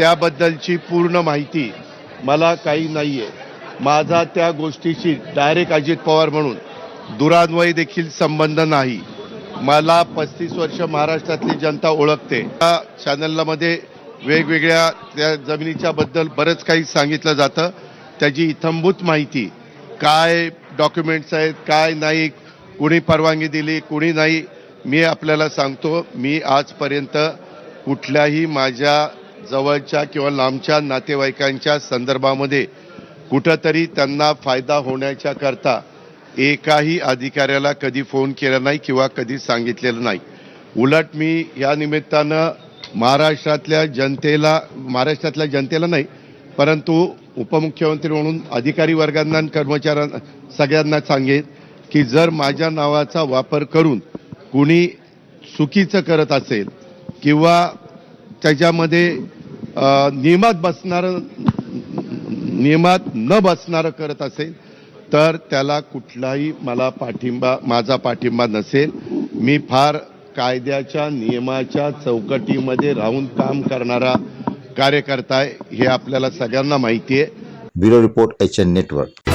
त्याबद्दलची पूर्ण माहिती मला काही नाही आहे माझा त्या गोष्टीशी डायरेक्ट अजित पवार म्हणून दुरान्वयी देखील संबंध नाही. मला पस्तीस वर्ष महाराष्ट्रातली जनता ओळखते. त्या चॅनलमध्ये वेगवेगळ्या त्या जमिनीच्या बद्दल बरंच काही सांगितलं जातं. त्याची इथंभूत माहिती काय डॉक्युमेंट्स आहेत काय नाही कुणी परवानगी दिली कुणी नाही मी आपल्याला सांगतो. मी आजपर्यंत कुठल्याही माझ्या जवळच्या किंवा लांबच्या नातेवाईकांच्या संदर्भामध्ये कुठंतरी त्यांना फायदा होण्याच्या करता एकाही अधिकाऱ्याला कधी फोन केला नाही किंवा कधी सांगितलेलं नाही. उलट मी या निमित्तानं महाराष्ट्रातल्या जनतेला महाराष्ट्रातल्या जनतेला नाही परंतु उपमुख्यमंत्री म्हणून अधिकारी वर्गांना आणि कर्मचाऱ्यांना सगळ्यांना सांगेन की जर माझ्या नावाचा वापर करून कुणी चुकीचं करत असेल किंवा त्याच्यामध्ये नियमात बसणारं नियमात न बसणारं करत असेल तर त्याला कुठलाही मला पाठिंबा माझा पाठिंबा नसेल. मी फार कायद्याच्या नियमाच्या चौकटीमध्ये राहून काम करणारा कार्यकर्ता आहे हे आपल्याला सगळ्यांना माहिती आहे. Bureau report H N network.